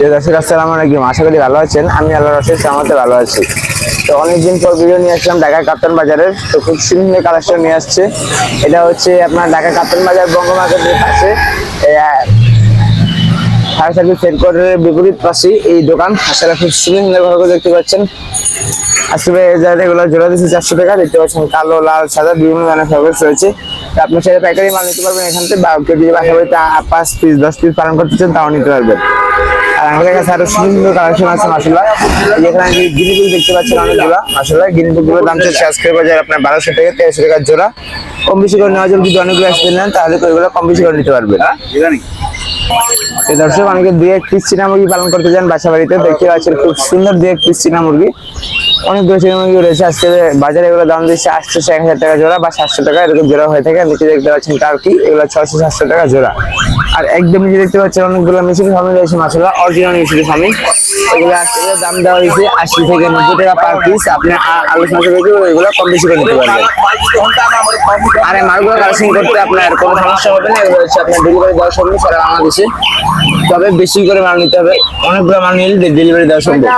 দর্শক, আসসালামু আলাইকুম। আশা করি ভালো আছেন। আমি আল্লাহ রসের সামতে ভালো আছি। তো অনেকদিন পর ভিডিও নিয়ে আসলাম ঢাকা কাপ্তান বাজারের। তো খুব সুন্দর কালেকশন নিয়ে আসছে। এটা হচ্ছে আপনার ঢাকা কাপ্তান বাজার বঙ্গ মার্কেটের পাশে ফায়ার বিপরীত পাশে এই দোকান। আসলে খুব সুন্দর ভাবে দেখতে পাচ্ছেন। আসলে যারা এগুলো জোড়া দিচ্ছে চারশো টাকা। দেখতে পাচ্ছেন, কালো, লাল, সাদা বিভিন্ন ধরনের ফেভারিট রয়েছে। তো আপনার সাথে পাইকারি মাল নিতে পারবেন এখান থেকে। বা পাঁচ পিস দশ পিস পালন করতে চান, তাও নিতে পারবেন। আর আমাদের কাছে আরও সুন্দর কালেকশন আছে মাসাল্লাহ যেখানে যে গিনিপুর দেখতে পাচ্ছেন অনেকগুলো মাসাল্লাহ গিনিপুরগুলোর দাম চাচ্ছে আজকে বাজার আপনার বারোশো টাকা তেরোশো টাকার জোড়া। কম বেশি করে নেওয়া যাবে যদি অনেকগুলো আসতে নেন, তাহলে ওইগুলো কম বেশি করে নিতে পারবেন। দর্শক, অনেকে দুই এক পিস চীনা মুরগি পালন করতে যান বাসা বাড়িতে দেখতে পাচ্ছেন খুব সুন্দর দুই এক পিস চীনা মুরগি। অনেকগুলো চীনা মুরগি রয়েছে। আজকে বাজারে এগুলো দাম দিচ্ছে আটশো এক হাজার টাকা জোড়া বা সাতশো টাকা, এরকম জোড়া হয়ে থাকে। নিচে দেখতে পাচ্ছেন টার্কি, এগুলো ছয়শো সাতশো টাকা জোড়া। আর একদম নিচে দেখতে পাচ্ছেন অনেকগুলো মিষ্টি ফার্মি রয়েছে মাসালা অরিজিনাল মিষ্টি ফার্মি। এগুলো আজকে দাম দেওয়া হয়েছে আশি থেকে নব্বই টাকা পার পিস আপনি আলোচনা করে এগুলো কম বেশি করে নিতে পারবেন। আর এই মালগুলো কালেকশন করতে আপনার কোনো সমস্যা হবে না এগুলো হচ্ছে আপনার ডেলিভারি দেওয়া সম্ভব সারা বাংলাদেশে। তবে বেশি করে মাল নিতে হবে অনেকগুলো মাল নিলে ডেলিভারি দেওয়া সম্ভব।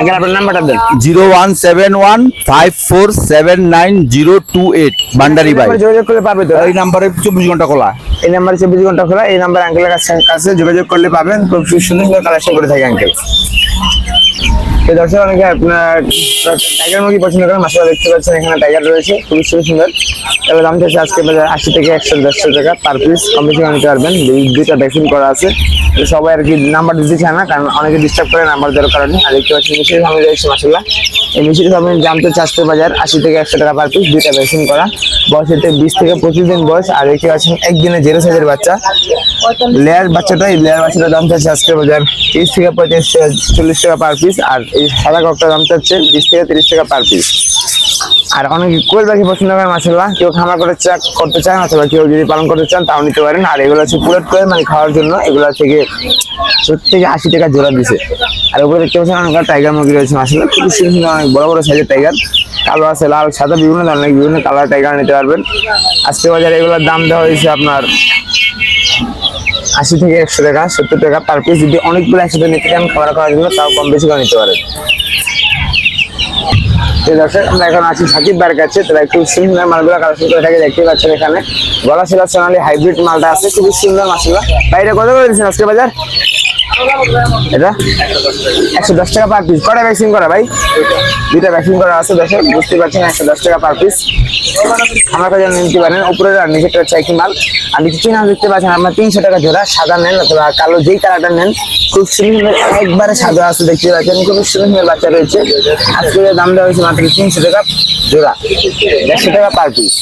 এখানে আপনার নাম্বারটা দেন। Zero one seven one five four seven nine zero two eight boundary বাই। যোগাযোগ করলে পাবে তো? এই নাম্বারে চব্বিশ ঘণ্টা খোলা। এই নাম্বারে চব্বিশ ঘণ্টা খোলা এই নাম্বার আঙ্কেলের কাছে কাছে যোগাযোগ করলে পাবেন খুব সুন্দর সুন্দর কালেকশন করে থাকে আঙ্কেল এই দর্শক, অনেকে আপনার, টাইগার মুরগি পছন্দ করেন মাসালা দেখতে পাচ্ছেন এখানে টাইগার রয়েছে, খুবই সুন্দর সুন্দর। এবার দাম চাইছে আজকে বাজার আশি থেকে একশো দেড়শো টাকা পার পিস কম বেশি নিতে পারবেন। দুই- দুইটা ভ্যাকসিন করা আছে। সবাই আর কি নাম্বার দিতে চায় না, কারণ অনেকে ডিস্টার্ব করে নাম্বার দেওয়ার কারণে। আর দেখতে পাচ্ছেন মিশির সামনে রয়েছে মাসাল্লাহ এই মিশির সামনে জানতে চাষতে বাজার আশি থেকে একশো টাকা পার পিস দুইটা ভ্যাকসিন করা। বয়সেতে বিশ থেকে পঁচিশ দিন বয়স, আর দেখতে পাচ্ছেন একদিনে জেরো সাইজের বাচ্চা। লেয়ার বাচ্চাটাই লেয়ার বাচ্চাটার দাম চাচ্ছে আজকে বাজার তিরিশ থেকে পঁয়ত্রিশ চল্লিশ টাকা পার পিস আর এই সাদা ককটার দাম চাচ্ছে বিশ থেকে তিরিশ টাকা পার পিস আর অনেকে কোয়েল পাখি পছন্দ করে মাসাল্লাহ কেউ খামার করে চা- করতে চায় অথবা কেউ যদি পালন করতে চান তাও নিতে পারেন। আর এগুলো হচ্ছে পুরো কোয়েল মানে খাওয়ার জন্য এগুলো থেকে সত্তর থেকে আশি টাকা জোড়া দিছে। আর উপরে দেখতে পাচ্ছেন অনেক টাইগার মুরগি রয়েছে মাসাল্লাহ খুবই সুন্দর অনেক বড় বড় সাইজের টাইগার কালো আছে, লাল, সাদা, বিভিন্ন ধরনের, বিভিন্ন কালার টাইগার নিতে পারবেন। আজকে বাজারে এগুলোর দাম দেওয়া হয়েছে আপনার আশি থেকে একশো টাকা, সত্তর টাকা পার পিস যদি অনেকগুলো একসাথে নিতে চান খাবার খাওয়ার জন্য, তাও কম বেশি করে নিতে পারেন। তো দর্শক, আমরা এখন আছি সাকিব বার কাছে। তারা একটু সুন্দর মালগুলো কালেকশন করে থাকে দেখতে পাচ্ছেন এখানে। গলা শিলা সোনালি হাইব্রিড মালটা আছে, খুবই সুন্দর মাছগুলো বাইরে কত করে দিচ্ছেন আজকে বাজার? এটা? একশো দশ টাকা পার পিস কটা ভ্যাকসিন করা ভাই? দুইটা ভ্যাকসিন করা আছে, দর্শক বুঝতে পারছেন, একশো দশ টাকা পার পিস আমার কাছে নিতে পারেন? উপরে আর নিচেটা হচ্ছে একই মাল। আর নিচে চিনা দেখতে পাচ্ছেন, আপনার তিনশো টাকা জোড়া, সাদা নেন অথবা কালো, যেই কালারটা নেন, খুব সুন্দর, একবারে সাদা আছে, দেখতে পাচ্ছেন, খুব সুন্দর বাচ্চা রয়েছে। আজকে দাম দেওয়া হয়েছে মাত্র তিনশো টাকা জোড়া দেড়শো টাকা পার পিস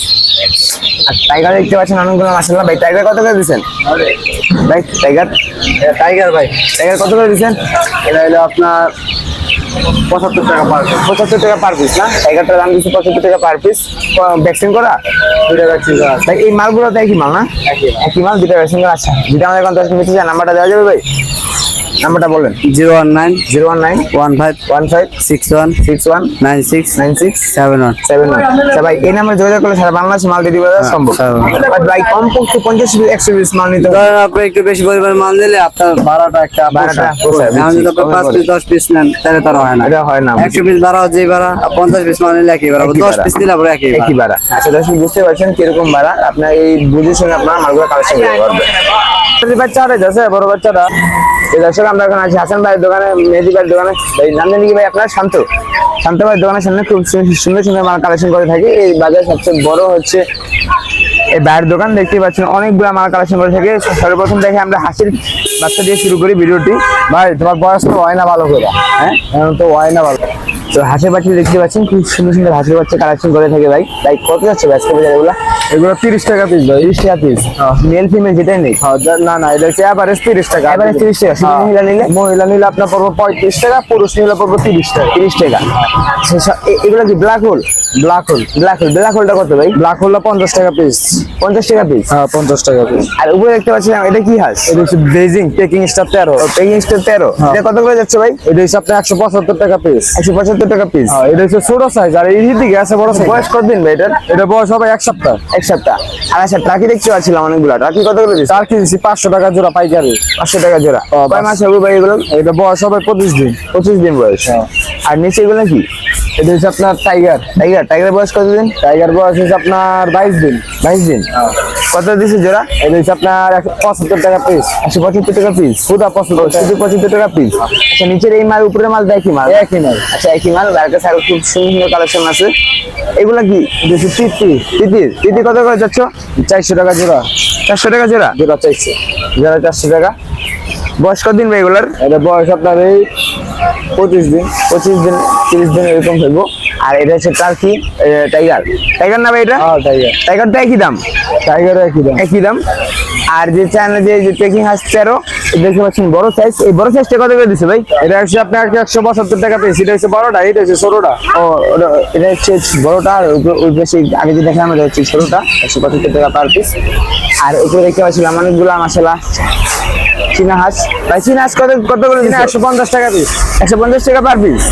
আর টাইগার দেখতে পাচ্ছেন, অনেকগুলো মাসাল্লাহ ভাই টাইগার কত করে দিচ্ছেন? ভাই টাইগার টাইগার ভাই টাইগার কত করে দিচ্ছেন? এটা হলো আপনার পঁচাত্তর টাকা পার পঁচাত্তর টাকা পার পিস না? টাইগারটার দাম দিচ্ছে পঁচাত্তর টাকা পার পিস ভ্যাকসিন করা? দুইটা ভ্যাকসিন করা তাই এই মালগুলো তো একই মাল না? একই মাল। দুটা ভ্যাকসিন করা আচ্ছা দুইটা আমাদের কন্ট্যাক্ট নিচ্ছে নাম্বারটা দেওয়া যাবে ভাই? নাম্বারটা বলেন। Zero one nine zero one nine one five one five six one six one nine six nine six seven one. Seven one. ভাই এই নাম্বারে যোগাযোগ করলে সারা বাংলাদেশ মাল দিয়ে দিবে সম্ভব। হ্যাঁ। বাট ভাই কমপক্ষে পঞ্চাশ পিস একশো পিস মাল নিতে হবে। আপনি একটু বেশি পরিমাণ মাল দিলে আপনার ভাড়াটা একটা ভাড়াটা। পোষায়, যদি আপনি পাঁচ পিস দশ পিস নেন তাহলে তার হয় না। এটা হয় না একশো পিস ভাড়া হচ্ছে এই ভাড়া পঞ্চাশ পিস মাল নিলে একই ভাড়া। দশ পিস নিলে আবার একই একই ভাড়া। আচ্ছা দর্শক বুঝতে পারছেন কীরকম ভাড়া? আপনার এই বুঝে শুনে আপনার মালগুলো কালেকশন করতে পারবেন। ছোট বাচ্চারা যাচ্ছে বড় বাচ্চারা। এই দর্শক, আমরা এখন আছি হাসান ভাইয়ের দোকানে, মেহেদি ভাইয়ের দোকানে। এই নান্দিনী ভাই, আপনার শান্ত? শান্ত ভাইয়ের দোকানের সামনে খুব সুন্দর সুন্দর মাল কালেকশন করে থাকি। এই বাজার সবচেয়ে বড় হচ্ছে এই ভাইয়ের দোকান, দেখতেই পাচ্ছেন, অনেকগুলো মাল কালেকশন করে থাকে। সর্বপ্রথম দেখে আমরা হাসির বাচ্চা দিয়ে শুরু করি ভিডিওটি। ভাই, তোমার বয়স তো হয় না ভালো করে হ্যাঁ? তো হয় না ভালো। তো হাঁসের বাচ্চা দেখতে পাচ্ছেন খুব সুন্দর সুন্দর হাঁসের বাচ্চা কালেকশন করে থাকে ভাই। তাই কত যাচ্ছে আজকে বাজার এগুলো? এগুলো তিরিশ টাকা পিস ভাই তিরিশ টাকা পিস মেল ফিমেল যেটাই নেই। না না এটা হচ্ছে অ্যাভারেজ তিরিশ টাকা। অ্যাভারেজ তিরিশ টাকা মহিলা নিলে? মহিলা নিলে আপনার পড়ব পঁয়ত্রিশ টাকা পুরুষ নিলে পড়ব তিরিশ টাকা। তিরিশ টাকা। সব- এ- এগুলো কি black hole black hole black hole black হোলটা কত ভাই? ব্ল্যাক হোলটা পঞ্চাশ টাকা পিস পঞ্চাশ টাকা পিস হ্যাঁ পঞ্চাশ টাকা পিস আর উপরে দেখতে পাচ্ছিলাম এটা কি হাঁস? এটা হচ্ছে বেজিং পেকিং স্টার তেরো। পেকিং স্টার তেরো। হ্যাঁ। এটা কত করে যাচ্ছে ভাই? এটা হচ্ছে আপনার একশো পঁচাত্তর টাকা পিস একশো পঁচাত্তর টাকা পিস হ্যাঁ এটা হচ্ছে ছোট সাইজ আর এই দিকে আছে বড় সাইজ বয়স কতদিন ভাই এটার? এটা বয়স হবে এক সপ্তাহ। এক সপ্তাহ। আর আচ্ছা ট্রাকি দেখতে পাচ্ছিলাম অনেকগুলো। ট্রাকি কত করে দিচ্ছে চার কেজি পাঁচশো টাকা জোড়া পাইকারি। পাঁচশো টাকা জোড়া। কয় মাস হবে ভাই এগুলো? এটা বয়স হবে পঁচিশ দিন। পঁচিশ দিন বয়স। হ্যাঁ। আর নিচে এগুলো কি? এটা হচ্ছে আপনার টাইগার টাইগার টাইগার বয়স কতদিন? টাইগার বয়স হচ্ছে আপনার বাইশ দিন। বাইশ দিন। কত দিচ্ছে জোড়া? এটা হচ্ছে আপনার একশো পঁচাত্তর টাকা পিস একশো পঁচাত্তর টাকা পিস সুদা পঁচাত্তর শুধু পঁচাত্তর টাকা পিস আচ্ছা নিচের এই মাল উপরের মাল দেখি মাল। একই নাই আচ্ছা একই মাল। আর কাছে আরও খুব সুন্দর কালেকশন আছে। এগুলা কি? এটা হচ্ছে তিতি। তিতি কত করে যাচ্ছ চারশো টাকা জোড়া। চারশো টাকা জোড়া? জোড়া চাইছে। জোড়া চারশো টাকা। বয়স কতদিন ভাই এগুলার? এটা বয়স আপনার এই পঁচিশ দিন। পঁচিশ দিন। তিরিশ দিন এরকম হইব। আর এটা হচ্ছে টার্কি টাইগার। টাইগার না ভাই এটা? হ্যাঁ টাইগার। টাইগারটা একই দাম? টাইগার একই দাম। একই দাম? আর যে চায়না যে হাঁস তেরো এটা দেখতে পাচ্ছেন বড় সাইজ এই বড় সাইজটা কত করে দিচ্ছে ভাই? এটা হচ্ছে আপনার একশো পঁচাত্তর টাকা পিস এটা হচ্ছে বারোটা এটা হচ্ছে ষোলোটা। ও ওটা- এটা হচ্ছে বড়টা আর ওই- বেশি আগে যে দেখলাম এটা হচ্ছে ছোটটা একশো পঁচাত্তর টাকা পার পিস আর উপরে দেখতে পাচ্ছিলাম অনেকগুলো মশলা চীনা হাঁস। ভাই চীনা হাঁস কত কত করে দিচ্ছে একশো পঞ্চাশ টাকা পিস একশো পঞ্চাশ টাকা পার পিস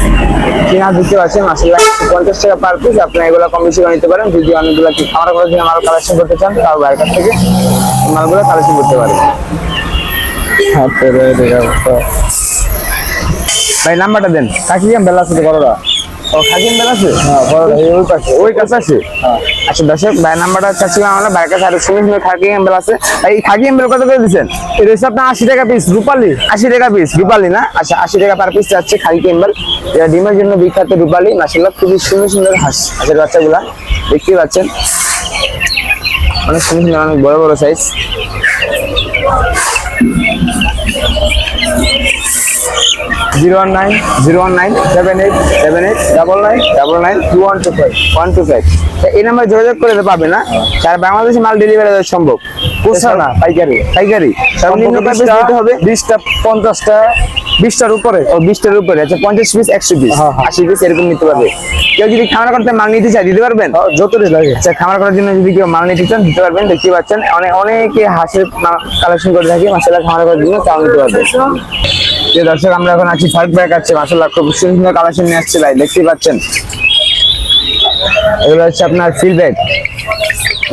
চীনা হাঁস দেখতে পাচ্ছেন মশলা একশো পঞ্চাশ টাকা পার পিস আপনি এগুলো কম বেশি করে নিতে পারেন। যদি অনেকগুলো কি খামার করার জন্য মাল কালেকশন করতে চান তাও বাইরের কাছ থেকে মালগুলো কালেকশন করতে পারেন। ভাই নাম্বারটা দেন। কাকি বেলা আছে বড়টা ও খাকিম বেল আছে? হ্যাঁ ওই পাশে। ওই কাছে আছে? হ্যাঁ। আচ্ছা দর্শক ভাই নাম্বারটা চাচ্ছিলাম আমরা বাইরের কাছে আরও সুন্দর সুন্দর খাকি এম্বেল আছে। এই খাকি এম্বেল কত করে দিচ্ছেন? এটা হচ্ছে আপনার আশি টাকা পিস রূপালি। আশি টাকা পিস রূপালি না? আচ্ছা আশি টাকা পার পিস যাচ্ছে খাকি এম্বেল এটা ডিমের জন্য বিখ্যাত রূপালি মাসাল্লাহ খুবই সুন্দর সুন্দর হাঁস। হাঁসের বাচ্চাগুলা দেখতেই পাচ্ছেন। অনেক সুন্দর সুন্দর অনেক বড় বড় size zero one nine zero one nine seven eight seven eight double nine double nine two one two five one two five. এই নাম্বারে যোগাযোগ করে পাবে না? সারা বাংলাদেশে মাল ডেলিভারি দেওয়া সম্ভব। খুচরা না? পাইকারি। পাইকারি। সর্বনিম্ন piece হবে? বিশটা পঞ্চাশটা বিশটার উপরে। ও বিশটার উপরে। আচ্ছা পঞ্চাশ পিস একশো পিস হ্যাঁ, হ্যাঁ। আশি পিস এরকম নিতে পারবে। কেউ যদি খামার করতে মাল নিতে চায় দিতে পারবেন? যতটাই লাগে। আচ্ছা খামার করার জন্য যদি কেউ মাল নিতে চান দিতে পারবেন। দেখতে পাচ্ছেন অনেক অনেকে হাঁসের কালেকশন করে থাকি মাসাল্লাহ খামার করার জন্য তাও নিতে পারবে। যে দর্শক, আমরা এখন আছি ফারুক ভাই কাছে। মাসাল্লাহ খুব সুন্দর কালেকশন নিয়ে আসছে ভাই, দেখতেই পাচ্ছেন। এগুলো হচ্ছে আপনার ফিডব্যাক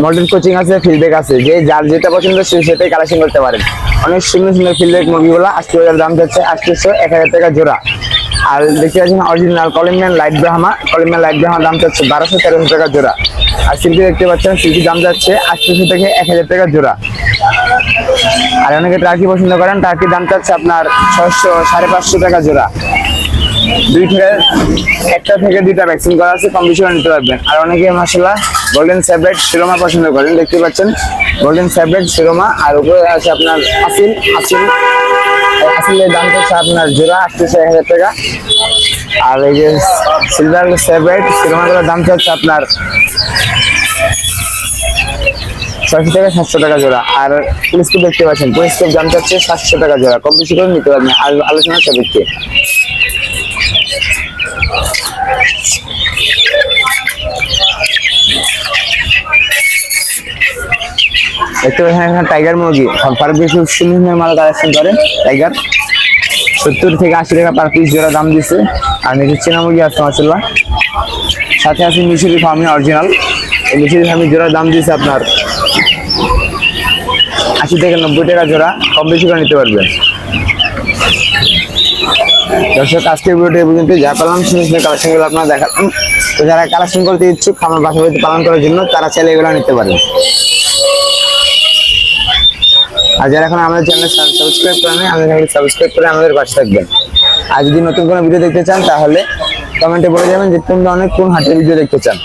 মডেল কোচিং আছে ফিডব্যাক আছে। যে যার যেটা পছন্দ সে সেটাই কালেকশন করতে পারেন অনেক সুন্দর সুন্দর ফিডব্যাক মুরগিগুলো আজকে বাজার দাম যাচ্ছে আটশোশো এক হাজার টাকা জোড়া। আর দেখতে পাচ্ছেন original কলিম্যান light Brahma কলিম্যান light Brahma দাম যাচ্ছে বারোশো তেরোশো টাকা জোড়া। আর সিল্কি দেখতে পাচ্ছেন সিল্কি দাম যাচ্ছে আটশোশো থেকে এক হাজার টাকা জোড়া। আর অনেকে টার্কি পছন্দ করেন। টার্কির দাম চাচ্ছে আপনার ছশো সাড়ে পাঁচশো টাকা জোড়া। দুই থেকে, একটা থেকে দুইটা ভ্যাকসিন করা আছে, কম বেশি নিতে পারবেন। আর অনেকে মশলা গোল্ডেন স্যাবলেট শিরোমা পছন্দ করেন, দেখতে পাচ্ছেন। গোল্ডেন স্যাবলেট শিরোমা আর উপরে আছে আপনার আসিল আসিল আসিলের দাম হচ্ছে আপনার জোড়া আটশোশো এক হাজার টাকা। আর এই যে সিলভার স্যাবলেট শিরোমাগুলোর দাম হচ্ছে আপনার ছয়শো টাকা সাতশো টাকা জোড়া। আর পুলিশকে দেখতে পাচ্ছেন, পুলিশকে দাম চাচ্ছে সাতশো টাকা জোড়া। কম বেশি করে নিতে পারবেন আর আলোচনার সাপেক্ষে। দেখতে পাচ্ছেন এখানে টাইগার মুরগি। ফারুক বেশি সুন্দর মাল কালেকশন করে টাইগার সত্তর থেকে আশি টাকা পার পিস জোড়া দাম দিচ্ছে। আর নিচে চেনা মুরগি আছে মাসাল্লাহ সাথে আছে মিশরি ফার্মি অরিজিনাল এই মিশরি ফার্মি জোড়া দাম দিচ্ছে আপনার আশি থেকে নব্বই টাকা জোড়া, কম বেশি করে নিতে পারবেন। দর্শক আজকের ভিডিওটি পর্যন্ত যা পেলাম সুন্দর কালেকশনগুলো আপনারা দেখালাম তো যারা কালেকশন করতে ইচ্ছুক, আমার বাসা বাড়িতে পালন করার জন্য, তারা চাইলে এগুলো নিতে পারেন। আর যারা এখন আমাদের চ্যানেল সাবস্ক্রাইব করেন আমাদের চ্যানেল সাবস্ক্রাইব করে আমাদের পাশে থাকবেন। আর যদি নতুন কোনো ভিডিও দেখতে চান, তাহলে কমেন্টে বলে যাবেন যে কোন অনেক কোন হাটের ভিডিও দেখতে চান।